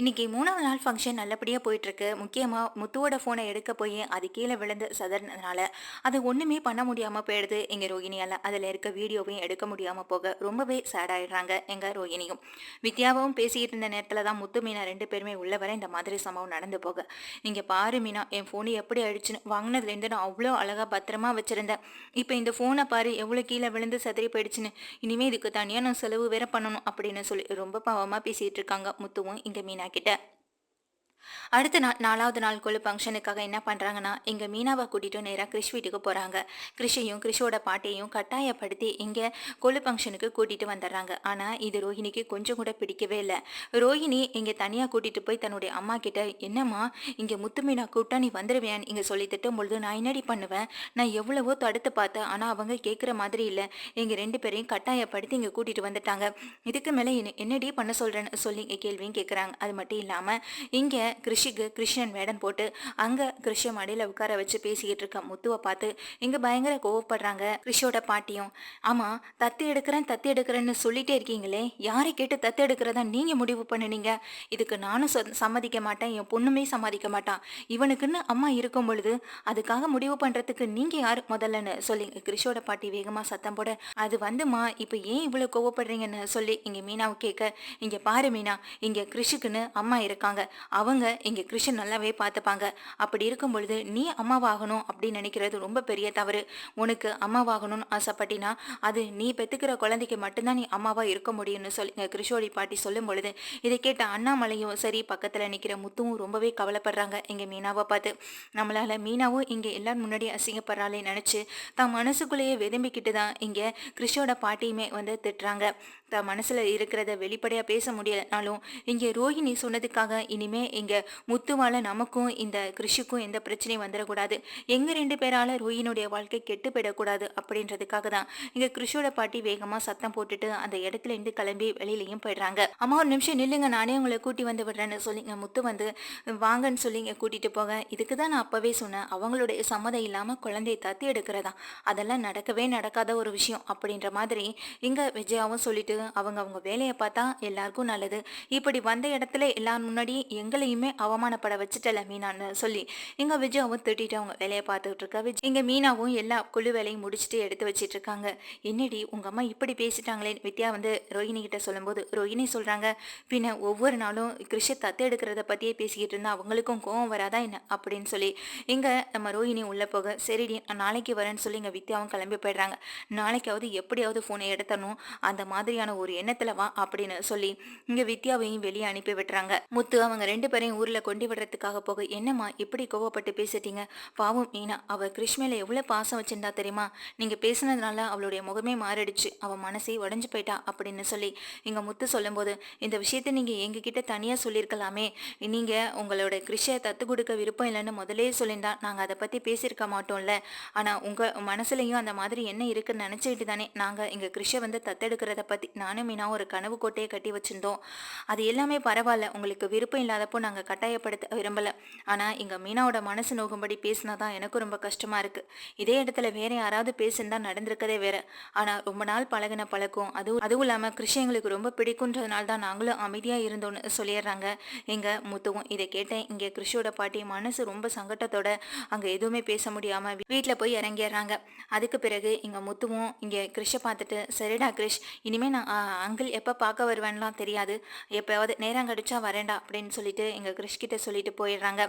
இன்றைக்கி மூணாவது நாள் ஃபங்க்ஷன் நல்லபடியாக போயிட்டுருக்கு. முக்கியமாக முத்துவோட ஃபோனை எடுக்க போய் அது கீழே விழுந்து சதறினதுனால அது ஒன்றுமே பண்ண முடியாமல் போயிடுது. எங்கள் ரோகிணியால் அதில் இருக்க வீடியோவையும் எடுக்க முடியாமல் போக ரொம்பவே சேட் ஆகிடுறாங்க எங்கள் ரோகிணியும். வித்யாவும் பேசிக்கிட்டு இருந்த நேரத்தில் தான் முத்து மீனா ரெண்டு பேருமே உள்ள வர இந்த மாதிரி சம்பவம் நடந்து போக. நீங்கள் பாரு மீனா என் ஃபோனு எப்படி அடிச்சுன்னு வாங்கினதுலேருந்து நான் அவ்வளோ அழகாக பத்திரமா வச்சுருந்தேன். இப்போ இந்த ஃபோனை பாரு எவ்வளோ கீழே விழுந்து சதறி போயிடுச்சுன்னு. இனிமேல் இதுக்கு தனியாக நான் செலவு வேற பண்ணணும் அப்படின்னு சொல்லி ரொம்ப பாவமாக பேசிகிட்டு இருக்காங்க முத்துவும் இங்கே மீனா கிட்ட அடுத்த நாள் நாலாவது நாள் கொழு ஃபங்க்ஷனுக்காக என்ன பண்ணுறாங்கன்னா இங்கே மீனாவை கூட்டிகிட்டு நேராக கிறிஷ் வீட்டுக்கு போகிறாங்க கிறிஷையும் கிறிஷோட பாட்டையும் கட்டாயப்படுத்தி இங்கே கொழு ஃபங்க்ஷனுக்கு கூட்டிகிட்டு வந்துடுறாங்க. ஆனால் இது ரோஹிணிக்கு கொஞ்சம் கூட பிடிக்கவே இல்லை. ரோஹிணி இங்கே தனியாக கூட்டிகிட்டு போய் தன்னுடைய அம்மா கிட்ட என்னம்மா இங்கே முத்து மீனா கூப்பிட்டா நீ வந்துடுவேன் இங்கே சொல்லி திட்டும் பொழுது நான் என்னடி பண்ணுவேன்? நான் எவ்வளவோ தடுத்து பார்த்தேன். ஆனால் அவங்க கேட்குற மாதிரி இல்லை. எங்கள் ரெண்டு பேரையும் கட்டாயப்படுத்தி இங்கே கூட்டிகிட்டு வந்துட்டாங்க. இதுக்கு மேலே என்ன என்னடி பண்ண சொல்கிறேன்னு சொல்லி கேள்வியும் கேட்குறாங்க அது மட்டும் இல்லாமல் இங்கே கிருஷிக்கு கிருஷ்ணன் வேடன் போட்டு அங்கே கிருஷ மடியில் உட்கார வச்சு பேசிக்கிட்டு இருக்க முத்துவை பார்த்து இங்கே பயங்கர கோவப்படுறாங்க கிருஷியோட பாட்டியும். ஆமாம் தத்து எடுக்கிறேன் தத்து எடுக்கிறேன்னு சொல்லிட்டே இருக்கீங்களே யாரை கேட்டு தத்து எடுக்கிறதா நீங்கள் முடிவு பண்ணுனீங்க? இதுக்கு நானும் சம்மதிக்க மாட்டேன் என் பொண்ணுமே சம்மதிக்க மாட்டான் இவனுக்குன்னு அம்மா இருக்கும் பொழுது அதுக்காக முடிவு பண்ணுறதுக்கு நீங்கள் யார் முதல்லன்னு? சொல்லி கிருஷோட பாட்டி வேகமாக சத்தம் போட அது வந்துமா இப்போ ஏன் இவ்வளோ கோவப்படுறீங்கன்னு சொல்லி இங்கே மீனாவை கேட்க இங்கே பாரு மீனா இங்கே கிருஷிக்குன்னு அம்மா இருக்காங்க. அவங்க இங்கே கிருஷ்ணன் நல்லாவே பார்த்துப்பாங்க. அப்படி இருக்கும் பொழுது நீ அம்மாவாகணும் அப்படின்னு நினைக்கிறது ரொம்ப பெரிய தவறு. உனக்கு அம்மாவாகணும்னு ஆசைப்பட்டினா அது நீ பெற்றுக்கிற குழந்தைக்கு மட்டும்தான் நீ அம்மாவா இருக்க முடியும்னு சொல்லி கிருஷோடி பாட்டி சொல்லும் பொழுது இதை கேட்ட அண்ணாமலையும் சரி பக்கத்தில் நிற்கிற முத்துவும் ரொம்பவே கவலைப்படுறாங்க. இங்கே மீனாவை பார்த்து நம்மளால் மீனாவும் இங்கே எல்லாரும் முன்னாடி அசிங்கப்படுறாளே நினச்சி தான் மனசுக்குள்ளேயே விரும்பிக்கிட்டு தான் இங்கே கிருஷோட பாட்டியுமே வந்து திட்டுறாங்க. தான் மனசில் இருக்கிறத வெளிப்படையாக பேச முடியலனாலும் இங்கே ரோஹிணி சொன்னதுக்காக இனிமே இங்கே முத்துவால நமக்கும் இந்த கிருஷிக்கும் எந்த பிரச்சனையும் வந்துடக்கூடாது. எங்கள் ரெண்டு பேரால் ரோஹினுடைய வாழ்க்கை கெட்டு போயிடக்கூடாது அப்படின்றதுக்காக தான் இங்கே கிருஷோட பாட்டி வேகமாக சத்தம் போட்டுட்டு அந்த இடத்துல இருந்து கிளம்பி வெளியிலையும் போயிடுறாங்க. அம்மா ஒரு நிமிஷம் நில்லுங்க நானே உங்களை கூட்டி வந்து விடுறேன்னு சொல்லிங்க. முத்து வந்து வாங்கன்னு சொல்லி இங்கே கூட்டிகிட்டு போக இதுக்கு தான் நான் அப்போவே சொன்னேன். அவங்களுடைய சம்மதம் இல்லாமல் குழந்தையை தத்தி எடுக்கிறதா. அதெல்லாம் நடக்கவே நடக்காத ஒரு விஷயம். அப்படின்ற மாதிரி இங்கே விஜயாவும் சொல்லிட்டு அவங்க அவங்க வேலையை பார்த்தா எல்லாருக்கும் நல்லது. இப்படி வந்த இடத்துல எல்லார் முன்னாடி எங்களையுமே அவமானப்பட வச்சுட்டல மீனான்னு சொல்லி. இங்க விஜயாவும் திட்டிட்டு அவங்க வேலையை பார்த்துக்கிட்டு இருக்கா. விஜய் இங்க மீனாவும் எல்லா குழு வேலையும் முடிச்சுட்டு எடுத்து வச்சிட்டு இருக்காங்க. என்னடி உங்க அம்மா இப்படி பேசிட்டாங்களே? வித்யா வந்து ரோஹிணி கிட்ட சொல்லும்போது ரோஹிணி சொல்றாங்க பின்ன ஒவ்வொரு நாளும் கிருஷி தத்து எடுக்கிறத பத்தியே பேசிக்கிட்டு இருந்தா அவங்களுக்கும் கோவம் வராதா என்ன? அப்படின்னு சொல்லி. இங்க நம்ம ரோஹிணி உள்ள போக சரிடி நாளைக்கு வரேன்னு சொல்லி இங்க வித்யாவும் கிளம்பி போயிடுறாங்க. நாளைக்காவது எப்படியாவது ஃபோனை எடுத்தணும் அந்த மாதிரியான ஒரு எண்ணத்துல வா அப்படின்னு சொல்லி இங்க வித்யாவையும் வெளியே அனுப்பி விட்டுறாங்க. முத்து அவங்க ரெண்டு பேரையும் ஊர்ல கொண்டு விடுறதுக்காக போக என்னம்மா இப்படி கோவப்பட்டு பேசிட்டீங்க? பாவம் மீனா அவ கிருஷ்மேல எவ்வளவு பாசம் வச்சிருந்தா தெரியுமா? நீங்க பேசுனதுனால அவளுடைய முகமே மாறிடுச்சு. அவ மனசே உடஞ்சு போயிட்டா அப்படின்னு சொல்லி இங்க முத்து சொல்லும்போது இந்த விஷயத்தை நீங்க எங்ககிட்ட தனியா சொல்லியிருக்கலாமே. நீங்க உங்களோட கிருஷை தத்து கொடுக்க விருப்பம் இல்லைன்னு முதலே சொல்லியிருந்தா நாங்க அதை பத்தி பேசியிருக்க மாட்டோம்ல. ஆனா உங்க மனசுலயும் அந்த மாதிரி என்ன இருக்குன்னு நினைச்சுக்கிட்டு தானே நாங்க இங்க கிருஷை வந்து தத்தெடுக்கிறத பத்தி நானும் மீனா ஒரு கனவு கோட்டையை கட்டி வச்சிருந்தோம். அது எல்லாமே பரவாயில்ல. உங்களுக்கு விருப்பம் இல்லாதப்போ நாங்கள் கட்டாயப்படுத்த விரும்பலை. ஆனால் இங்கே மீனாவோட மனசு நோகும்படி பேசினா தான் எனக்கும் ரொம்ப கஷ்டமாக இருக்குது இதே இடத்துல வேற யாராவது பேசியிருந்தா நடந்திருக்கதே வேற. ஆனால் ரொம்ப நாள் பழகின பழக்கம். அதுவும் அதுவும் இல்லாமல் கிருஷி எங்களுக்கு ரொம்ப பிடிக்குன்றதுனால தான் நாங்களும் அமைதியாக இருந்தோன்னு சொல்லிடுறாங்க. எங்கள் முத்துவும் இதை கேட்டேன். இங்கே கிருஷியோட பாட்டி மனசு ரொம்ப சங்கட்டத்தோட அங்கே எதுவுமே பேச முடியாமல் வீட்டில் போய் இறங்கிடுறாங்க. அதுக்கு பிறகு இங்கே முத்துவும் இங்கே கிருஷை பார்த்துட்டு சரிடா கிருஷ் இனிமேல் நான் அங்கிள் எப்போ பார்க்க வருவேன்லாம் தெரியாது. எப்போயாவது நேரம் கடிச்சா வரேன்டா அப்படின்னு சொல்லிட்டு எங்கள் கிறிஷ்கிட்ட சொல்லிட்டு போயிடுறாங்க.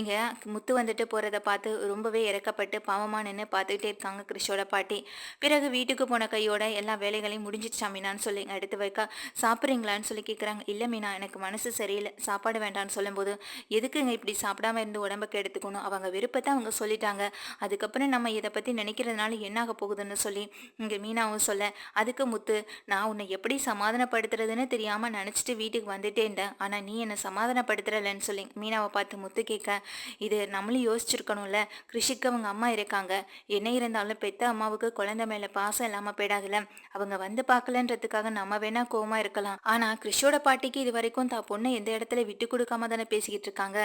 இங்கே முத்து வந்துட்டு போகிறத பார்த்து ரொம்பவே இறக்கப்பட்டு பாவமாக நின்று பார்த்துக்கிட்டே இருக்காங்க கிறிஷோட பாட்டி. பிறகு வீட்டுக்கு போன கையோட எல்லா வேலைகளையும் முடிஞ்சிடுச்சா மீனான்னு சொல்லி எடுத்து வைக்க. சாப்பிட்றீங்களான்னு சொல்லி கேட்குறாங்க இல்லை மீனா எனக்கு மனசு சரியில்லை. சாப்பாடு வேண்டாம்னு சொல்லும்போது எதுக்குங்க இப்படி சாப்பிடாம இருந்து உடம்புக்கு எடுத்துக்கணும்? அவங்க விருப்பத்தை அவங்க சொல்லிட்டாங்க. அதுக்கப்புறம் நம்ம இதை பற்றி நினைக்கிறதுனால என்னாக போகுதுன்னு சொல்லி இங்கே மீனாவும் சொல்ல அதுக்கு முத்து நான் உன்னை எப்படி சமாதானப்படுத்துறதுன்னு தெரியாமல் நினச்சிட்டு வீட்டுக்கு வந்துட்டேன்டேன் ஆனால் நீ என்னை சமாதானப்படுத்துறலன்னு சொல்லி மீனாவை பார்த்து முத்து கேட்க இது நம்மளும் யோசிச்சிருக்கணும்ல. கிருஷிக்கு அவங்க அம்மா இருக்காங்க. என்ன இருந்தாலும் பெத்த அம்மாவுக்கு குழந்தை மேலே பாசம் இல்லாமல் போயிடாதுல. அவங்க வந்து பார்க்கலன்றதுக்காக நம்ம வேணா கோவமா இருக்கலாம். ஆனால் கிருஷோட பாட்டிக்கு இது வரைக்கும் தான் பொண்ணை எந்த இடத்துல விட்டு கொடுக்காம தானே பேசிக்கிட்டு இருக்காங்க.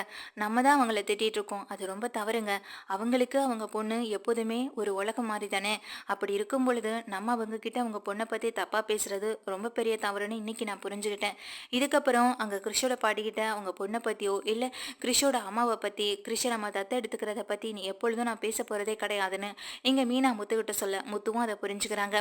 நம்ம தான் அவங்கள திட்டிகிட்டு இருக்கோம். அது ரொம்ப தவறுங்க. அவங்களுக்கு அவங்க பொண்ணு எப்போதுமே ஒரு உலகம் மாதிரி தானே. அப்படி இருக்கும் பொழுது நம்ம அவங்க கிட்ட அவங்க பொண்ணை பற்றி தப்பாக பேசுறது பண்ணது ரொம்ப பெரிய தவறுன்னு இன்னைக்கு நான் புரிஞ்சுக்கிட்டேன். இதுக்கப்புறம் அங்கே கிறிஷோட பாட்டிக்கிட்ட அவங்க பொண்ணை பற்றியோ இல்லை கிறிஷோட அம்மாவை பற்றி கிறிஷை நம்ம தத்தை எடுத்துக்கிறத பற்றி நீ எப்பொழுதும் நான் பேச போகிறதே கிடையாதுன்னு இங்கே மீனா முத்துக்கிட்ட சொல்ல முத்துவும் அதை புரிஞ்சுக்கிறாங்க.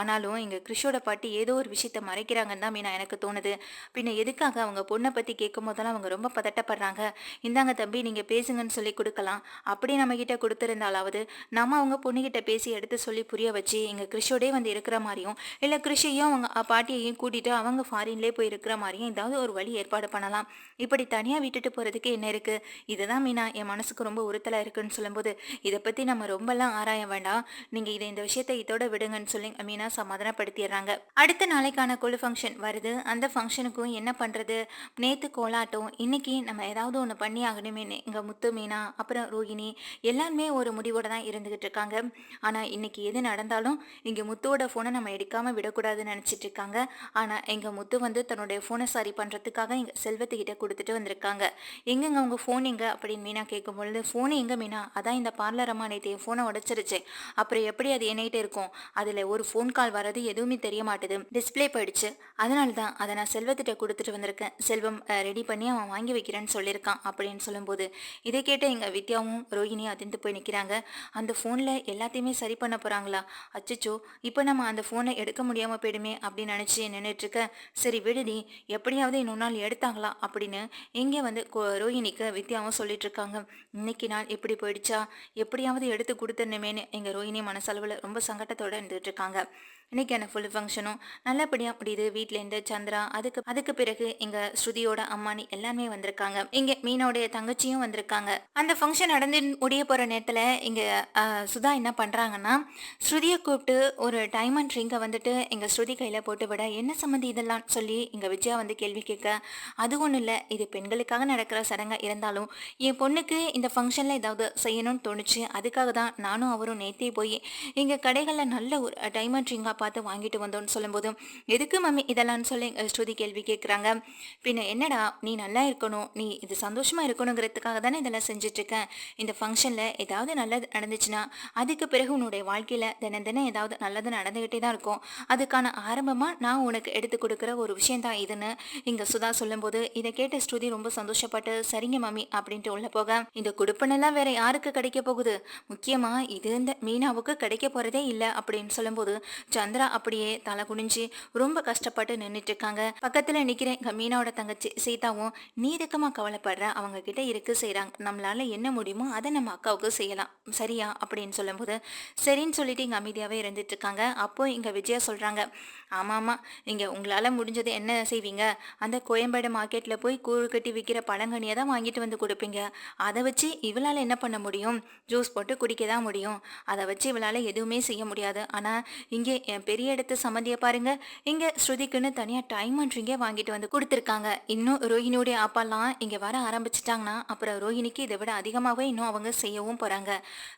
ஆனாலும் இங்கே கிறிஷோட பாட்டி ஏதோ ஒரு விஷயத்தை மறைக்கிறாங்கன்னு தான் மீனா எனக்கு தோணுது. பின்ன எதுக்காக அவங்க பொண்ணை பற்றி கேட்கும் போதெல்லாம் அவங்க ரொம்ப பதட்டப்படுறாங்க. இந்தாங்க தம்பி நீங்கள் பேசுங்கன்னு சொல்லி கொடுக்கலாம். அப்படி நம்ம கிட்ட கொடுத்துருந்தாலாவது நம்ம அவங்க பொண்ணுகிட்ட பேசி எடுத்து சொல்லி புரிய வச்சு எங்கள் கிறிஷோடே வந்து இருக்கிற மாதிரியும் இல்லை கிறிஷையும் அவங்க பாட்டியையும் கூட்டிட்டு அவங்க ஃபாரின்லேயே போய் இருக்கிற மாதிரியும் ஏதாவது ஒரு வழி ஏற்பாடு பண்ணலாம். இப்படி தனியாக விட்டுட்டு போகிறதுக்கு என்ன இருக்குது இதுதான் மீனா. என் மனசுக்கு ரொம்ப உறுத்தலாக இருக்குன்னு சொல்லும்போது இதை பற்றி நம்ம ரொம்பலாம் ஆராய வேண்டாம். நீங்கள் இதை இந்த விஷயத்தை இதோட விடுங்கன்னு சொல்லி மீனா சமாதானப்படுத்திடுறாங்க. அடுத்த நாளைக்கான குழு ஃபங்க்ஷன் வருது. அந்த ஃபங்க்ஷனுக்கும் என்ன பண்ணுறது நேற்று கோலாட்டம். இன்னைக்கு நம்ம ஏதாவது ஒன்று பண்ணி ஆகணுமே இங்கே முத்து மீனா அப்புறம் ரோஹிணி எல்லாருமே ஒரு முடிவோட தான் இருந்துகிட்டு இருக்காங்க. ஆனால் இன்னைக்கு எது நடந்தாலும் இங்கே முத்துவோட ஃபோனை நம்ம எடுக்காமல் விடக்கூடாதுன்னு நினச்சிட்டு இருக்காங்க ஆனால் எங்கள் முத்து வந்து தன்னுடைய ஃபோனை சரி பண்ணுறதுக்காக எங்கள் செல்வத்துக்கிட்ட கொடுத்துட்டு வந்திருக்காங்க. எங்கெங்க உங்கள் ஃபோன் எங்க? அப்படின்னு மீனா கேட்கும் பொழுது ஃபோன் எங்க மீனா? அதான் இந்த பார்லர் அம்மா நேற்று என் ஃபோனை உடச்சிருச்சு. அப்புறம் எப்படி அது என்கிட்ட இருக்கும்? அதில் ஒரு ஃபோன் கால் வர்றது எதுவுமே தெரிய மாட்டுது. டிஸ்பிளே போயிடுச்சு. அதனால தான் அதை நான் செல்வத்திட்ட கொடுத்துட்டு வந்திருக்கேன். செல்வம் ரெடி பண்ணி அவன் வாங்கி வைக்கிறேன்னு சொல்லியிருக்கான் அப்படின்னு சொல்லும்போது இதை கேட்டு எங்கள் வித்யாவும் ரோஹிணியும் அதிர்ந்து போய் நிற்கிறாங்க அந்த ஃபோனில் எல்லாத்தையுமே சரி பண்ண போகிறாங்களா அச்சச்சோ! இப்போ நம்ம அந்த ஃபோனை எடுக்க முடியாமல் போயிடுமே. அப்படின்னு நினச்சி நின்றுட்டுருக்க சரி விடுதி எப்படியாவது இன்னொரு நாள் எடுத்தாங்களா? அப்படின்னு இங்கே வந்து ரோஹினிக்கு ரோஹிணிக்கு வித்யாவும் சொல்லிட்டு இருக்காங்க இன்னைக்கு நாள் எப்படி போயிடுச்சா? எப்படியாவது எடுத்து கொடுத்துடணுமேனு எங்கள் ரோஹிணி மனசளவில் ரொம்ப சங்கட்டத்தோட இருந்துட்டு இருக்காங்க இன்னைக்கான ஃபுல் ஃபங்க்ஷனும் நல்லபடியாக முடியுது. வீட்டிலேருந்து சந்திரா அதுக்கு அதுக்கு பிறகு எங்கள் ஸ்ருதியோட அம்மானி எல்லாருமே வந்திருக்காங்க. இங்கே மீனோடைய தங்கச்சியும் வந்திருக்காங்க. அந்த ஃபங்க்ஷன் நடந்து முடிய போகிற நேரத்தில் இங்கே சுதா என்ன பண்ணுறாங்கன்னா ஸ்ருதியை கூப்பிட்டு ஒரு டைமண்ட் ரிங்கை வந்துட்டு எங்கள் ஸ்ருதி கையில் போட்டு விட என்ன சம்மந்தி இதெல்லாம்? சொல்லி இங்கே விஜயா வந்து கேள்வி கேட்க அது ஒன்றும் இல்லை. இது பெண்களுக்காக நடக்கிற சடங்காக இருந்தாலும் என் பொண்ணுக்கு இந்த ஃபங்க்ஷனில் ஏதாவது செய்யணும்னு தோணுச்சு. அதுக்காக தான் நானும் அவரும் நேத்தே போய் எங்கள் கடைகளில் நல்ல ஒரு டைமண்ட் ரிங்காக பார்த்து வாங்கிட்டு வந்தோம்னு சொல்லும்போது எதுக்கு மம்மி இதெல்லாம் சொல்லி ஸ்ருதி கேள்வி கேட்குறாங்க பின்ன என்னடா நீ நல்லா இருக்கணும் நீ இது சந்தோஷமாக இருக்கணுங்கிறதுக்காக தானே இதெல்லாம் செஞ்சுட்டு இருக்கேன் இந்த ஃபங்க்ஷனில் ஏதாவது நல்லது நடந்துச்சுன்னா அதுக்கு பிறகு உன்னுடைய வாழ்க்கையில் தினம் தினம் ஏதாவது நல்லது நடந்துக்கிட்டே தான் இருக்கும். அதுக்கான ஆரம்பமாக நான் உனக்கு எடுத்து கொடுக்குற ஒரு விஷயந்தான் இதுன்னு இங்கே சுதா சொல்லும்போது இதை கேட்ட ஸ்ருதி ரொம்ப சந்தோஷப்பட்டு சரிங்க மம்மி அப்படின்ட்டு உள்ள போக இந்த குடுப்பனெல்லாம் வேற யாருக்கு கிடைக்க போகுது? முக்கியமா இது இந்த மீனாவுக்கு கிடைக்க போறதே இல்லை அப்படின்னு சொல்லும்போது சந்திரா அப்படியே தலை குனிஞ்சு ரொம்ப கஷ்டப்பட்டு நின்றுட்டு இருக்காங்க பக்கத்துல நிக்கிற எங்க மீனாவோட தங்கச்சி சீதாவும் நீ இதுக்குமா கவலைப்படுற அவங்க கிட்ட இருக்கு செய்றாங்க. நம்மளால என்ன முடியுமோ அதை நம்ம அக்காவுக்கு செய்யலாம். சரியா? அப்படின்னு சொல்லும்போது சரின்னு சொல்லிட்டு இங்க அமைதியாவே இருந்துட்டு இருக்காங்க அப்போ இங்க விஜயா சொல்றாங்க ஆமா ஆமா நீங்க உங்களால முடிஞ்சது என்ன செய்வீங்க? அந்த கோயம்பேடு மார்க்கெட்ல போய் கூழ் கட்டி விற்கிற பழங்கனியை தான் வாங்கிட்டு வந்து கொடுப்பீங்க. அதை வச்சு இவளால் என்ன பண்ண முடியும்? ஜூஸ் போட்டு குடிக்க தான் முடியும். அதை வச்சு இவளால் எதுவுமே செய்ய முடியாது. ஆனால் இங்கே என் பெரிய இடத்து சம்மந்தியை பாருங்க. இங்கே ஸ்ருதிக்குன்னு தனியாக டைம் ரிங்கே வாங்கிட்டு வந்து கொடுத்துருக்காங்க. இன்னும் ரோஹினியுடைய அப்பாலாம் இங்கே வர ஆரம்பிச்சிட்டாங்கன்னா அப்புறம் ரோஹினிக்கு இதை விட அதிகமாகவே இன்னும் அவங்க செய்யவும் போகிறாங்க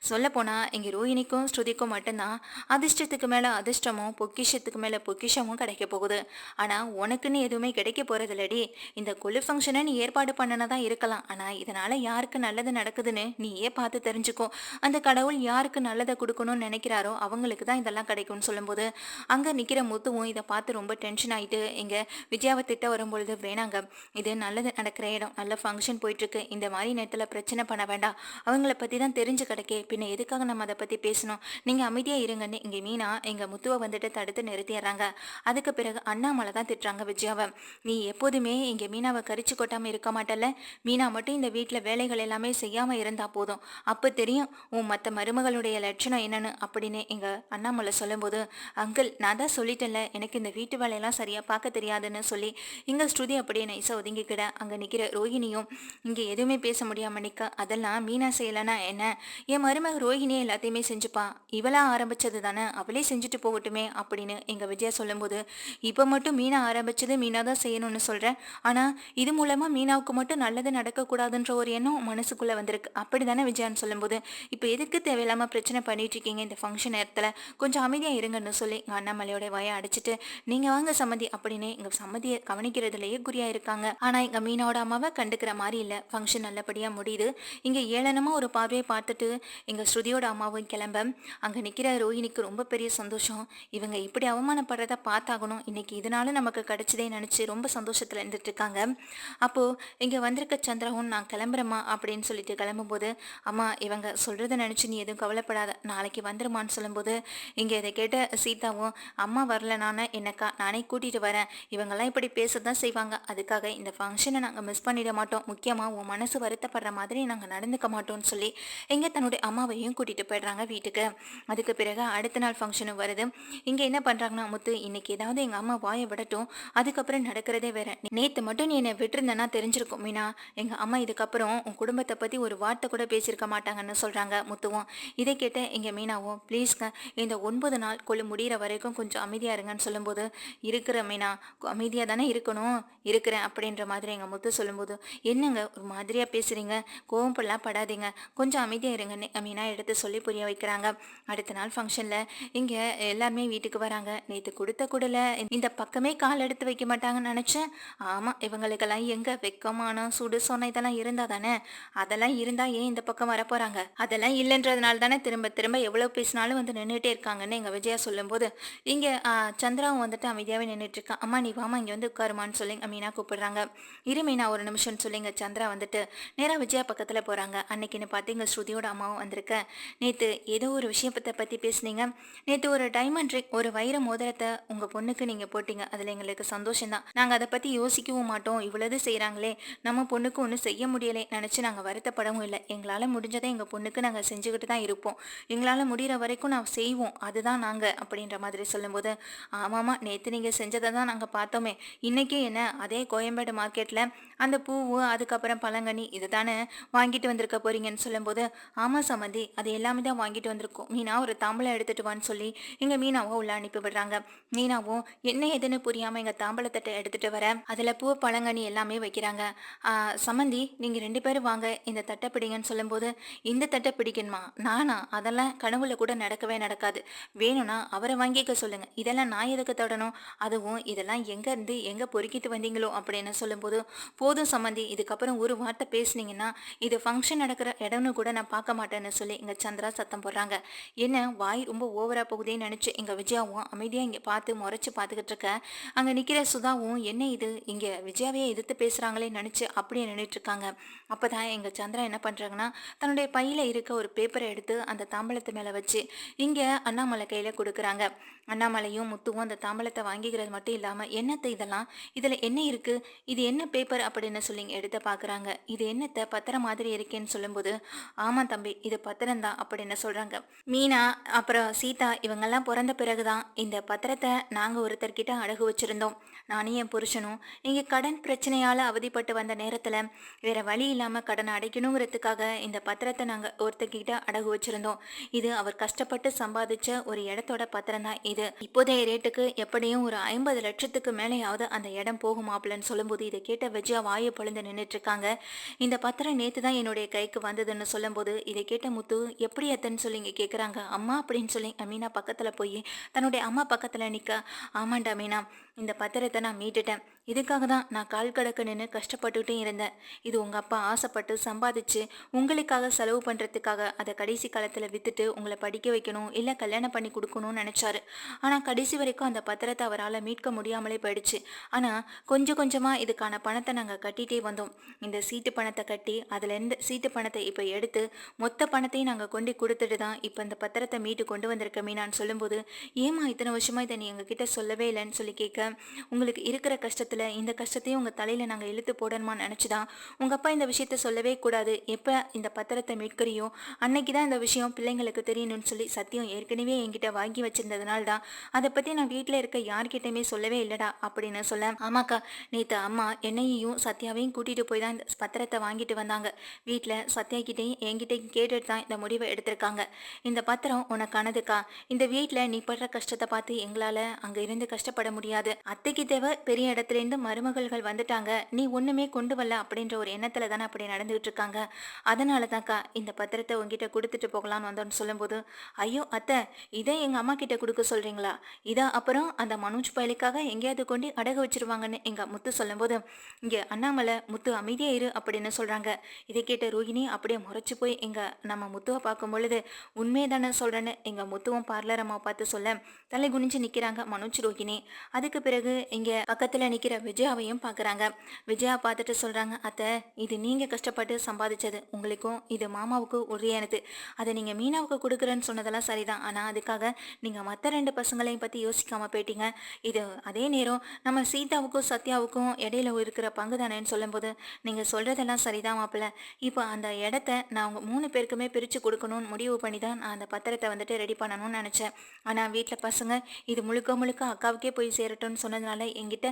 சொல்லப்போனால் இங்கே ரோஹினிக்கும் ஸ்ருதிக்கும் மட்டும்தான் அதிர்ஷ்டத்துக்கு மேலே அதிர்ஷ்டமும் பொக்கிஷத்துக்கு மேலே பொக்கிஷமும் கிடைக்க போகுது. ஆனால் உனக்குன்னு எதுவுமே கிடைக்க போகிறதில்லடி இந்த கொலு ஃபங்க்ஷனை நீ ஏற்பாடு பண்ணனதா இருக்கலாம். ஆனால் இதனால் யாருக்கு நல்லது நடக்குதுன்னு நீயே பார்த்து தெரிஞ்சுக்கோ. அந்த கடவுள் யாருக்கு நல்லதை கொடுக்கணும்னு நினைக்கிறாரோ அவங்களுக்கு தான் இதெல்லாம் கிடைக்கும்னு சொல்லும்போது அங்கே நிற்கிற முத்துவும் இதை பார்த்து ரொம்ப டென்ஷன் ஆகிட்டு இங்கே விஜயாவை திட்ட வரும்பொழுது வேணாங்க. இது நல்லது நடக்கிற இடம். நல்ல ஃபங்க்ஷன் போயிட்டுருக்கு. இந்த மாதிரி நேரத்தில் பிரச்சனை பண்ண வேண்டாம். அவங்கள பற்றி தான் தெரிஞ்சு கிடக்கே. பின்ன எதுக்காக நம்ம அதை பற்றி பேசணும்? நீங்கள் அமைதியாக இருங்கன்னு இங்கே மீனா எங்கள் முத்துவை வந்துட்டு தடுத்து நிறுத்திடுறாங்க. அதுக்கு பிறகு அண்ணாமலை தான் திட்டுறாங்க விஜயாவை. நீ எப்போதுமே இங்கே மீனாவை கரிச்சு கொட்டாமல் இருக்க மாட்டல்ல? மீனா மட்டும் இந்த வீட்டில் வேலைகள் எல்லாமே செய்யாமல் இருந்தால் போதும். அப்போ தெரியும் உன் மற்ற மருமகளுடைய லட்சணம் என்னன்னு அப்படின்னு எங்கள் அண்ணாமலை சொல்லும்போது அங்கிள் நான் தான் சொல்லிட்டேன்ல எனக்கு இந்த வீட்டு வேலையெல்லாம் சரியாக பார்க்க தெரியாதுன்னு சொல்லி இங்கே ஸ்ருதி அப்படியே நைஸாக ஒதுங்கிக்கிட. அங்கே நிற்கிற ரோஹிணியும் இங்கே எதுவுமே பேச முடியாமல் நிற்க அதெல்லாம் மீனா செய்யலைன்னா என்ன? என் மருமக ரோஹிணியை எல்லாத்தையுமே செஞ்சுப்பா. இவளாக ஆரம்பிச்சது தானே அவளே செஞ்சுட்டு போகட்டுமே அப்படின்னு எங்கள் விஜயா சொல்லும்போது இப்போ மட்டும் மீனா ஆரம்பிச்சது மீனா தான் செய்யணும்னு சொல்கிறேன் ஆனால் இது மூலமாக மீனாவுக்கு மட்டும் நல்லது நடக்கக்கூடாதுன்ற ஒரு எண்ணம் மனசுக்குள்ளே வந்திருக்கு. அப்படி தானே விஜயான்னு சொல்லும்போது இப்போ எதுக்கு தேவையில்லாமல் பிரச்சனை பண்ணிட்டு இருக்கீங்க இந்த ஃபங்க்ஷன் நேரத்தில்? கொஞ்சம் அமைதியாக இருங்கன்னு சொல்லி சொல்லி எங்கள் அண்ணாமலையோட வய அடிச்சிட்டு நீங்கள் வாங்க சம்மதி அப்படின்னு எங்கள் சம்மதியை கவனிக்கிறதுலேயே குறியாக இருக்காங்க. ஆனால் எங்கள் மீனோட அம்மாவை கண்டுக்கிற மாதிரி இல்லை. ஃபங்க்ஷன் நல்லபடியாக முடியுது. இங்கே ஏளனமாக ஒரு பார்வையை பார்த்துட்டு எங்கள் ஸ்ருதியோட அம்மாவும் கிளம்ப. அங்கே நிற்கிற ரோஹினிக்கு ரொம்ப பெரிய சந்தோஷம். இவங்க இப்படி அவமானப்படுறத பார்த்தாகணும். இன்னைக்கு இதனால நமக்கு கிடைச்சதே நினச்சி ரொம்ப சந்தோஷத்தில் இருந்துட்டு இருக்காங்க அப்போது இங்கே வந்திருக்க சந்திராவும் நான் கிளம்புறேம்மா அப்படின்னு சொல்லிட்டு கிளம்பும்போது அம்மா இவங்க சொல்கிறத நினச்சி நீ எதுவும் கவலைப்படாத. நாளைக்கு வந்துருமான்னு சொல்லும்போது இங்கே இதை கேட்ட சீதாவும் அம்மா வரலனான நான் என்னக்கா நானே கூட்டிகிட்டு வரேன். இவங்கெல்லாம் இப்படி பேச தான் செய்வாங்க. அதுக்காக இந்த ஃபங்க்ஷனை நாங்கள் மிஸ் பண்ணிட மாட்டோம். முக்கியமாக உன் மனசு வருத்தப்படுற மாதிரி நாங்கள் நடந்துக்க மாட்டோம்னு சொல்லி இங்கே தன்னுடைய அம்மாவையும் கூட்டிகிட்டு போயிடுறாங்க வீட்டுக்கு. அதுக்கு பிறகு அடுத்த நாள் ஃபங்க்ஷனும் வருது. இங்கே என்ன பண்ணுறாங்கன்னா முத்து இன்னைக்கு ஏதாவது எங்கள் அம்மா வாயை விடட்டும். அதுக்கப்புறம் நடக்கிறதே வேற. நேற்று மட்டும் நீ என்னை விட்டுருந்தேன்னா தெரிஞ்சிருக்கும். மீனா எங்கள் அம்மா இதுக்கப்புறம் உன் குடும்பத்தை பற்றி ஒரு வார்த்தை கூட பேசியிருக்க மாட்டாங்கன்னு சொல்கிறாங்க முத்துவும். இதை கேட்ட இங்கே மீனாவும் ப்ளீஸ்ங்க இந்த ஒன்பது நாள் கொள்ளு முடிகிற வரைக்கும் கொஞ்சம் அமைதியாக இருங்கன்னு சொல்லும்போது இருக்கிற மீனா அமைதியாக தானே இருக்கணும் இருக்கிறேன் அப்படின்ற மாதிரி எங்கள் முத்து சொல்லும்போது என்னங்க ஒரு மாதிரியாக பேசுகிறீங்க கோவப்படலாம் படாதீங்க. கொஞ்சம் அமைதியாக இருங்கன்னு மீனா எடுத்து சொல்லி புரிய வைக்கிறாங்க. அடுத்த நாள் ஃபங்க்ஷனில் இங்கே எல்லாருமே வீட்டுக்கு வராங்க. நேற்று கொடுத்த கூடல இந்த பக்கமே கால் எடுத்து வைக்க மாட்டாங்கன்னு நினச்சேன். ஆமாம் இவங்களுக்கெல்லாம் எங்கே வெக்கமான சுடு சொன்ன இதெல்லாம் இருந்தால் தானே? அதெல்லாம் இருந்தால் ஏன் இந்த பக்கம் வர போகிறாங்க அதெல்லாம் இல்லைன்றதுனால தானே திரும்ப திரும்ப எவ்வளோ பேசினாலும் வந்து நின்றுட்டே இருக்காங்கன்னு எங்கள் விஜயா போது இங்கே சந்திராவும் வந்துட்டு அமைதியாகவே நின்றுட்டு அம்மா நீ வாமா இங்கே வந்து உட்காருமான்னு சொல்லி மீனா கூப்பிடுறாங்க. இரு மீனா ஒரு நிமிஷம்னு சொல்லிங்க. சந்திரா வந்துட்டு நேராக விஜயா பக்கத்தில் போகிறாங்க அன்னைக்குன்னு பார்த்து ஸ்ருதியோட அம்மாவும் வந்திருக்கேன் நேற்று ஏதோ ஒரு விஷயத்தை பற்றி பேசுனீங்க. நேற்று ஒரு டைமண்ட் ரிங் ஒரு வைர மோதிரத்தை உங்கள் பொண்ணுக்கு நீங்கள் போட்டிங்க. அதில் எங்களுக்கு சந்தோஷம்தான் நாங்கள் அதை பற்றி யோசிக்கவும் மாட்டோம். இவ்வளவு செய்கிறாங்களே நம்ம பொண்ணுக்கு ஒன்றும் செய்ய முடியலை. நினச்சி நாங்கள் வருத்தப்படவும் இல்லை. எங்களால் முடிஞ்சதை எங்கள் பொண்ணுக்கு நாங்கள் செஞ்சுக்கிட்டு தான் இருப்போம். எங்களால் முடிகிற வரைக்கும் நான் செய்வோம். அதுதான் நாங்கள் அப்படி அப்படின்ற மாதிரி சொல்லும்போது ஆமாம்மா நேற்று நீங்கள் செஞ்சதை தான் நாங்கள் பார்த்தோமே. இன்றைக்கி என்ன அதே கோயம்பேடு மார்க்கெட்டில் அந்த பூவு அதுக்கப்புறம் பழங்கனி இது தானே வாங்கிட்டு வந்திருக்க போறீங்கன்னு சொல்லும்போது ஆமாம் சம்மந்தி அது எல்லாமே தான் வாங்கிட்டு வந்திருக்கோம். மீனா ஒரு தாம்பளம் எடுத்துட்டு வான்னு சொல்லி எங்கள் மீனாவும் உள்ள அனுப்பி விடுறாங்க. மீனாவும் என்ன எதுன்னு புரியாமல் எங்கள் தாம்பளத்தட்டை எடுத்துட்டு வர? அதில் பூ பழங்கனி எல்லாமே வைக்கிறாங்க. சம்மந்தி நீங்கள் ரெண்டு பேரும் வாங்க. இந்த தட்டை பிடிங்கன்னு சொல்லும்போது இந்த தட்டை பிடிக்கணுமா? நானா? அதெல்லாம் கனவுல கூட நடக்கவே நடக்காது. வேணும்னா அவர் வாங்கிக்க சொல்லுங்க. இதெல்லாம் நான் எதுக்கு தொடணும்? அதுவும் இதெல்லாம் எங்கேருந்து எங்கே பொறுக்கிட்டு வந்தீங்களோ அப்படின்னு சொல்லும்போது போதும் சம்மந்தி இதுக்கப்புறம் ஒரு வார்த்தை பேசுனீங்கன்னா இது ஃபங்க்ஷன் நடக்கிற இடம்னு கூட நான் பார்க்க மாட்டேன்னு சொல்லி இங்கே சந்திரா சத்தம் போடுறாங்க. என்ன வாய் ரொம்ப ஓவராக போகுதேன்னு நினச்சி எங்கள் விஜயாவும் அமைதியாக இங்கே பார்த்து முறைச்சி பார்த்துக்கிட்டு இருக்க. அங்கே நிற்கிற சுதாவும் என்ன இது? இங்கே விஜயாவையே எதிர்த்து பேசுகிறாங்களே நினச்சி அப்படியே நின்றுட்டுருக்காங்க அப்போ தான் எங்கள் சந்திரா என்ன பண்ணுறாங்கன்னா தன்னுடைய பையில் இருக்க ஒரு பேப்பரை எடுத்து அந்த தாம்பளத்து மேலே வச்சு இங்கே அண்ணாமலை கையில் கொடுக்குறாங்க. அண்ணாமலையும் முத்துவும் அந்த தாம்பலத்தை வாங்கிக்கிறது மட்டும் இல்லாமல் என்னத்தை இதெல்லாம்? இதில் என்ன இருக்குது இது என்ன பேப்பர் அப்படின்னு சொல்லி எடுத்து பார்க்குறாங்க இது என்னத்தை? பத்திரம் மாதிரி இருக்கேன்னு சொல்லும்போது ஆமாம் தம்பி இது பத்திரம் தான் அப்படின்னு சொல்கிறாங்க மீனா அப்புறம் சீதா இவங்கெல்லாம் பிறந்த பிறகு தான் இந்த பத்திரத்தை நாங்கள் ஒருத்தர்கிட்ட அடகு வச்சுருந்தோம். நானும் என் புருஷனும் இங்கே கடன் பிரச்சனையால் அவதிப்பட்டு வந்த நேரத்தில் வேறு வழி இல்லாமல் கடனை அடைக்கணுங்கிறதுக்காக இந்த பத்திரத்தை நாங்கள் ஒருத்தர்கிட்ட அடகு வச்சுருந்தோம். இது அவர் கஷ்டப்பட்டு சம்பாதிச்ச ஒரு இடத்தோட பத்திரம் தான் இது? இப்போதைய ரேட்டுக்கு எப்படியும் ஒரு ஐம்பது லட்சத்துக்கு மேலேயாவது அந்த இடம் போகுமாப்பிலன்னு சொல்லும்போது இதை கேட்ட விஜயா வாயை பொழுந்து நின்றுட்டு இருக்காங்க இந்த பத்திரம் நேற்று தான் என்னுடைய கைக்கு வந்ததுன்னு சொல்லும்போது இதை கேட்ட முத்து எப்படி எத்தன்னு சொல்லி இங்கே கேட்குறாங்க அம்மா? அப்படின்னு சொல்லி அமீனா பக்கத்தில் போய் தன்னுடைய அம்மா பக்கத்தில் நிற்க ஆமாண்டா மீனா இந்த பத்திரத்தை நான் மீட்டுட்டேன். இதுக்காக தான் நான் கால் கடக்க நின்று கஷ்டப்பட்டுகிட்டே இருந்தேன். இது உங்கள் அப்பா ஆசைப்பட்டு சம்பாதிச்சு உங்களுக்காக செலவு பண்ணுறதுக்காக அதை கடைசி காலத்தில் விற்றுட்டு உங்களை படிக்க வைக்கணும் இல்லை கல்யாணம் பண்ணி கொடுக்கணும்னு நினச்சாரு. ஆனால் கடைசி வரைக்கும் அந்த பத்திரத்தை அவரால் மீட்க முடியாமலே போயிடுச்சு. ஆனால் கொஞ்சம் கொஞ்சமாக இதுக்கான பணத்தை நாங்கள் கட்டிகிட்டே வந்தோம். இந்த சீட்டு பணத்தை கட்டி அதுலேருந்து சீட்டு பணத்தை இப்போ எடுத்து மொத்த பணத்தையும் நாங்கள் கொண்டு கொடுத்துட்டு தான் இப்போ இந்த பத்திரத்தை மீட்டு கொண்டு வந்திருக்கமே நான் சொல்லும்போது ஏமா இத்தனை வருஷமாக இதை நீ எங்ககிட்ட சொல்லவே இல்லைன்னு சொல்லி கேட்க உங்களுக்கு இருக்கிற கஷ்டத்தை பட்சத்தில் இந்த கஷ்டத்தையும் உங்கள் தலையில் நாங்கள் இழுத்து போடணுமான்னு நினச்சிதான் உங்கள் அப்பா இந்த விஷயத்த சொல்லவே கூடாது. எப்போ இந்த பத்திரத்தை மீட்கிறியோ அன்னைக்கு தான் இந்த விஷயம் பிள்ளைங்களுக்கு தெரியணும்னு சொல்லி சத்தியம் ஏற்கனவே என்கிட்ட வாங்கி வச்சிருந்ததுனால தான். அதை பற்றி நான் வீட்டில் இருக்க யார்கிட்டையுமே சொல்லவே இல்லைடா அப்படின்னு சொல்ல ஆமாக்கா நேற்று அம்மா என்னையையும் சத்யாவையும் கூட்டிகிட்டு போய் தான் இந்த பத்திரத்தை வாங்கிட்டு வந்தாங்க. வீட்டில் சத்யா கிட்டேயும் என்கிட்டையும் கேட்டுட்டு தான் இந்த முடிவை எடுத்திருக்காங்க. இந்த பத்திரம் உனக்கானதுக்கா. இந்த வீட்டில் நீ படுற கஷ்டத்தை பார்த்து எங்களால் அங்கே இருந்து கஷ்டப்பட முடியாது. அத்தைக்கு தேவை பெரிய இடத்துல வீட்டிலேருந்து மருமகள்கள் வந்துட்டாங்க. நீ ஒன்றுமே கொண்டு வரல அப்படின்ற ஒரு எண்ணத்தில் தானே அப்படி நடந்துகிட்டு இருக்காங்க. அதனால தான்க்கா இந்த பத்திரத்தை உங்ககிட்ட கொடுத்துட்டு போகலான்னு வந்தோன்னு சொல்லும்போது ஐயோ அத்தை இதை எங்கள் அம்மா கிட்ட கொடுக்க சொல்கிறீங்களா இதை அப்புறம் அந்த மனோஜ் பயலுக்காக எங்கேயாவது கொண்டு அடகு வச்சிருவாங்கன்னு எங்கள் முத்து சொல்லும்போது இங்கே அண்ணாமலை முத்து அமைதியாக இரு அப்படின்னு சொல்கிறாங்க இதை கேட்ட ரோஹிணி அப்படியே முறைச்சி போய் எங்கள் நம்ம முத்துவை பார்க்கும் பொழுது உண்மையை தானே சொல்கிறேன்னு எங்கள் முத்துவும் பார்லர் அம்மா பார்த்து சொல்ல தலை குனிஞ்சு நிற்கிறாங்க மனோஜ் ரோஹிணி அதுக்கு பிறகு இங்கே பக்கத்தில் நிற்கிற விஜயாவையும் பார்க்குறாங்க. விஜயா பார்த்துட்டு சொல்கிறாங்க அத்தை இது நீங்கள் கஷ்டப்பட்டு சம்பாதிச்சது. உங்களுக்கும் இது மாமாவுக்கும் உரியானது. அதை நீங்கள் மீனாவுக்கு கொடுக்குறேன்னு சொன்னதெல்லாம் சரிதான். ஆனால் அதுக்காக நீங்கள் மற்ற ரெண்டு பசங்களையும் பற்றி யோசிக்காமல் போயிட்டீங்க. இது அதே நேரம் நம்ம சீதாவுக்கும் சத்யாவுக்கும் இடையில இருக்கிற பங்கு தானேன்னு சொல்லும்போது நீங்கள் சொல்கிறதெல்லாம் சரிதான் மாப்பிள்ள. இப்போ அந்த இடத்த நான் அவங்க மூணு பேருக்குமே பிரித்து கொடுக்கணும்னு முடிவு பண்ணி தான் நான் அந்த பத்திரத்தை வந்துட்டு ரெடி பண்ணணும்னு நினச்சேன். ஆனால் வீட்டில் பசங்க இது முழுக்க முழுக்க அக்காவுக்கே போய் சேரட்டும்னு சொன்னதுனால என்கிட்ட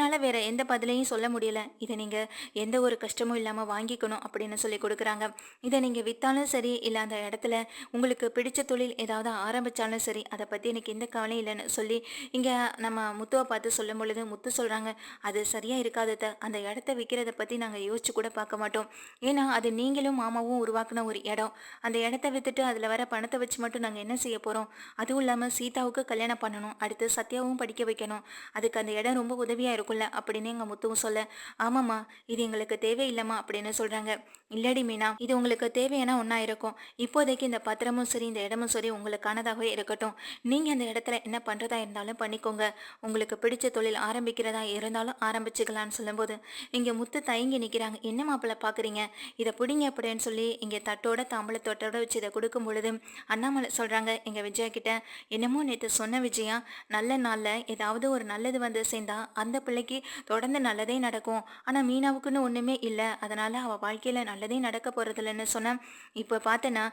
என்னால் வேற எந்த பதிலையும் சொல்ல முடியல. இதை நீங்கள் எந்த ஒரு கஷ்டமும் இல்லாமல் வாங்கிக்கணும் அப்படின்னு சொல்லி கொடுக்குறாங்க. இதை நீங்கள் விற்றாலும் சரி இல்லை அந்த இடத்துல உங்களுக்கு பிடிச்ச தொழில் ஏதாவது ஆரம்பித்தாலும் சரி அதை பற்றி எனக்கு எந்த கவலையும் இல்லைன்னு சொல்லி இங்கே நம்ம முத்துவை பார்த்து சொல்லும் பொழுது முத்து சொல்கிறாங்க அது சரியாக இருக்காதத அந்த இடத்த விற்கிறத பற்றி நாங்கள் யோசிச்சு கூட பார்க்க மாட்டோம். ஏன்னா அது நீங்களும் மாமாவும் உருவாக்கின ஒரு இடம். அந்த இடத்த விற்றுட்டு அதில் வர பணத்தை வச்சு மட்டும் நாங்கள் என்ன செய்ய போகிறோம் அதுவும் இல்லாமல் சீதாவுக்கு கல்யாணம் பண்ணணும். அடுத்து சத்யாவும் படிக்க வைக்கணும். அதுக்கு அந்த இடம் ரொம்ப உதவியாக இருக்கும். இருக்கும்ல அப்படின்னு எங்கள் முத்துவும் சொல்ல ஆமாம்மா இது எங்களுக்கு தேவையில்லைம்மா அப்படின்னு சொல்கிறாங்க இல்லடி மீனா இது உங்களுக்கு தேவையான ஒன்றா இருக்கும். இப்போதைக்கு இந்த பத்திரமும் சரி இந்த இடமும் சரி உங்களுக்கானதாகவே இருக்கட்டும். நீங்கள் அந்த இடத்துல என்ன பண்ணுறதா இருந்தாலும் பண்ணிக்கோங்க. உங்களுக்கு பிடிச்ச தொழில் ஆரம்பிக்கிறதா இருந்தாலும் ஆரம்பிச்சுக்கலான்னு சொல்லும்போது இங்கே முத்து தயங்கி நிற்கிறாங்க என்ன மாப்பிள்ள பார்க்குறீங்க இதை பிடிங்க அப்படின்னு சொல்லி இங்கே தட்டோட தாம்பளத்தோட்டோட வச்சு இதை கொடுக்கும் பொழுது அண்ணாமலை சொல்கிறாங்க எங்கள் விஜயா கிட்ட என்னமோ நேற்று சொன்ன விஜயா நல்ல நாளில் ஏதாவது ஒரு நல்லது வந்து சேர்ந்தா அந்த பிள்ளைக்கு தொடர்ந்து நல்லதே நடக்கும். ஆனால் மீனாவுக்குன்னு ஒன்றுமே இல்லை. அதனால் அவள் வாழ்க்கையில் நல்லதே நடக்க போகிறதில்லன்னு சொன்னேன். இப்போ பார்த்தேன்னா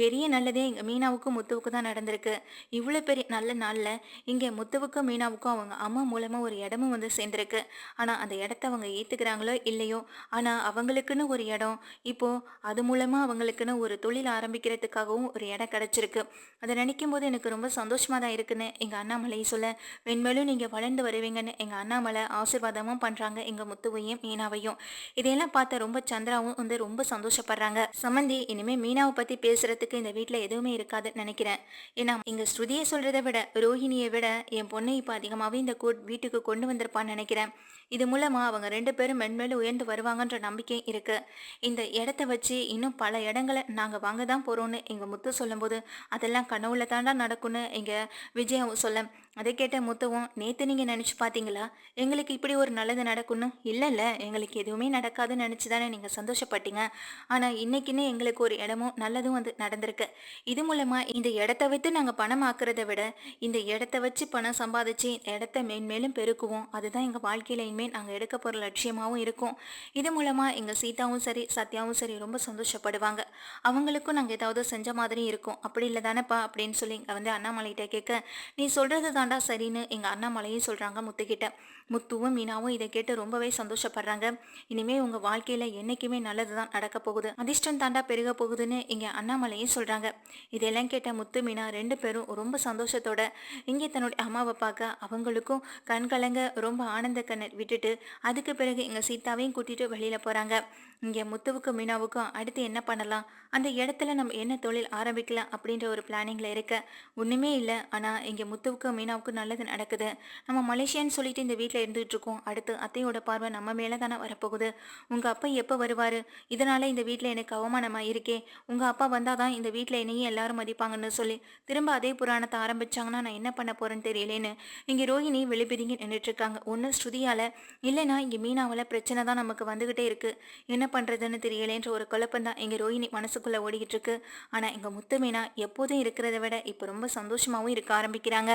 பெரிய நல்லதே இங்கே மீனாவுக்கும் முத்துவுக்கு தான் நடந்திருக்கு. இவ்வளோ பெரிய நல்ல நாளில் இங்கே முத்துவுக்கும் மீனாவுக்கும் அவங்க அம்மா மூலமாக ஒரு இடமும் வந்து சேர்ந்துருக்கு. ஆனால் அந்த இடத்த அவங்க ஏற்றுக்கிறாங்களோ இல்லையோ? ஆனால் அவங்களுக்குன்னு ஒரு இடம். இப்போது அது மூலமாக அவங்களுக்குன்னு ஒரு தொழில் ஆரம்பிக்கிறதுக்காகவும் ஒரு இடம் கிடச்சிருக்கு. அதை நினைக்கும் போது எனக்கு ரொம்ப சந்தோஷமாக தான் இருக்குன்னு எங்கள் அண்ணாமலையை சொல்ல வெண்மேலும் நீங்கள் வளர்ந்து வருவீங்கன்னு எங்கள் அண்ணாமலை ஆசிர்வாதமும் பண்ணுறாங்க எங்கள் முத்துவையும் மீனாவையும். இதையெல்லாம் பார்த்த ரொம்ப சந்திராவும் வந்து ரொம்ப சந்தோஷப்படுறாங்க. சம்மந்தி இனிமேல் மீனாவை பற்றி பேசுறதுக்கு இந்த வீட்டில் எதுவுமே இருக்காதுன்னு நினைக்கிறேன். ஏன்னா இங்கே ஸ்ருதியை சொல்கிறத விட ரோஹிணியை விட என் பொண்ணை இப்போ அதிகமாகவே இந்த வீட்டுக்கு கொண்டு வந்திருப்பான்னு நினைக்கிறேன். இது மூலமாக அவங்க ரெண்டு பேரும் மென்மேலும் உயர்ந்து வருவாங்கன்ற நம்பிக்கை இருக்கு. இந்த இடத்த வச்சு இன்னும் பல இடங்களை நாங்கள் வாங்க தான் போகிறோன்னு எங்கள் முத்து சொல்லும்போது அதெல்லாம் கனவுல தாண்டா நடக்கும்னு எங்கள் விஜயாவும் சொல்ல அதை கேட்ட முத்துவும் நேற்று நீங்கள் நினச்சி பார்த்தீங்களா எங்களுக்கு இப்படி ஒரு நல்லது நடக்கும்னு? இல்லை இல்லை எங்களுக்கு எதுவுமே நடக்காதுன்னு நினச்சி தானே நீங்கள் சந்தோஷப்பட்டீங்க. ஆனால் இன்னைக்குன்னு எங்களுக்கு ஒரு இடமும் நல்லதும் வந்து நடந்திருக்கு. இது மூலமாக இந்த இடத்த வைத்து நாங்கள் பணம் ஆக்குறத விட இந்த இடத்த வச்சு பணம் சம்பாதிச்சு இடத்த மேன்மேலும் பெருக்குவோம். அதுதான் எங்கள் வாழ்க்கையில் இனிமேல் நாங்கள் எடுக்க போகிற லட்சியமாகவும் இருக்கும். இது மூலமாக எங்கள் சீதாவும் சரி சத்யாவும் சரி ரொம்ப சந்தோஷப்படுவாங்க. அவங்களுக்கும் நாங்கள் ஏதாவது செஞ்ச மாதிரி இருக்கும். அப்படி இல்லை தானேப்பா அப்படின்னு சொல்லி வந்து அண்ணாமலைகிட்ட கேட்க நீ சொல்கிறது தான் தாண்டா சரின்னு எங்கள் அண்ணாமலையும் சொல்கிறாங்க முத்துக்கிட்ட. முத்துவும் மீனாவும் இதை கேட்டு ரொம்பவே சந்தோஷப்படுறாங்க. இனிமே உங்கள் வாழ்க்கையில் என்றைக்குமே நல்லது தான் நடக்க போகுது. அதிர்ஷ்டம் தாண்டா பெருக போகுதுன்னு இங்கே அண்ணாமலையும் சொல்கிறாங்க இதெல்லாம் கேட்ட முத்து மீனா ரெண்டு பேரும் ரொம்ப சந்தோஷத்தோட இங்கே தன்னுடைய அம்மாவை பார்க்க அவங்களுக்கும் கண் கலங்க ரொம்ப ஆனந்த கண்ணர் விட்டுட்டு அதுக்கு பிறகு எங்கள் சீதாவையும் கூட்டிகிட்டு வெளியில் போகிறாங்க இங்கே முத்துவுக்கும் மீனாவுக்கும் அடுத்து என்ன பண்ணலாம்? அந்த இடத்துல நம்ம என்ன தொழில் ஆரம்பிக்கலாம் அப்படின்ற ஒரு பிளானிங்கில் இருக்க ஒன்றுமே இல்லை. ஆனால் இங்கே முத்துவுக்கும் மீனாவுக்கும் நல்லது நடக்குது. நம்ம மலேசியான்னு சொல்லிட்டு இந்த வீட்டில் இருந்துகிட்டு இருக்கோம் அடுத்து அத்தையோட பார்வை நம்ம மேலே தானே வரப்போகுது. உங்கள் அப்பா எப்போ வருவார்? இதனால் இந்த வீட்டில் எனக்கு அவமானமாக இருக்கே. உங்கள் அப்பா வந்தால் தான் இந்த வீட்டில் என்னையும் எல்லாரும் மதிப்பாங்கன்னு சொல்லி திரும்ப அதே புராணத்தை ஆரம்பிச்சாங்கன்னா நான் என்ன பண்ண போகிறேன்னு தெரியலேன்னு இங்கே ரோஹிணி வெளிப்பிரிங்கி நின்றுட்டுருக்காங்க ஒன்று ஸ்ருதியால் இல்லைன்னா இங்கே மீனாவில் பிரச்சனை தான் நமக்கு வந்துக்கிட்டே இருக்குது என்ன பண்ணுறதுன்னு தெரியலேன்ற ஒரு குழப்பம் தான் எங்கள் ரோஹிணி மனசுக்குள்ளே ஓடிக்கிட்டு இருக்கு. ஆனால் எங்கள் முத்துமீனா எப்போதும் இருக்கிறத விட இப்போ ரொம்ப சந்தோஷமாகவும் இருக்க ஆரம்பிக்கிறாங்க.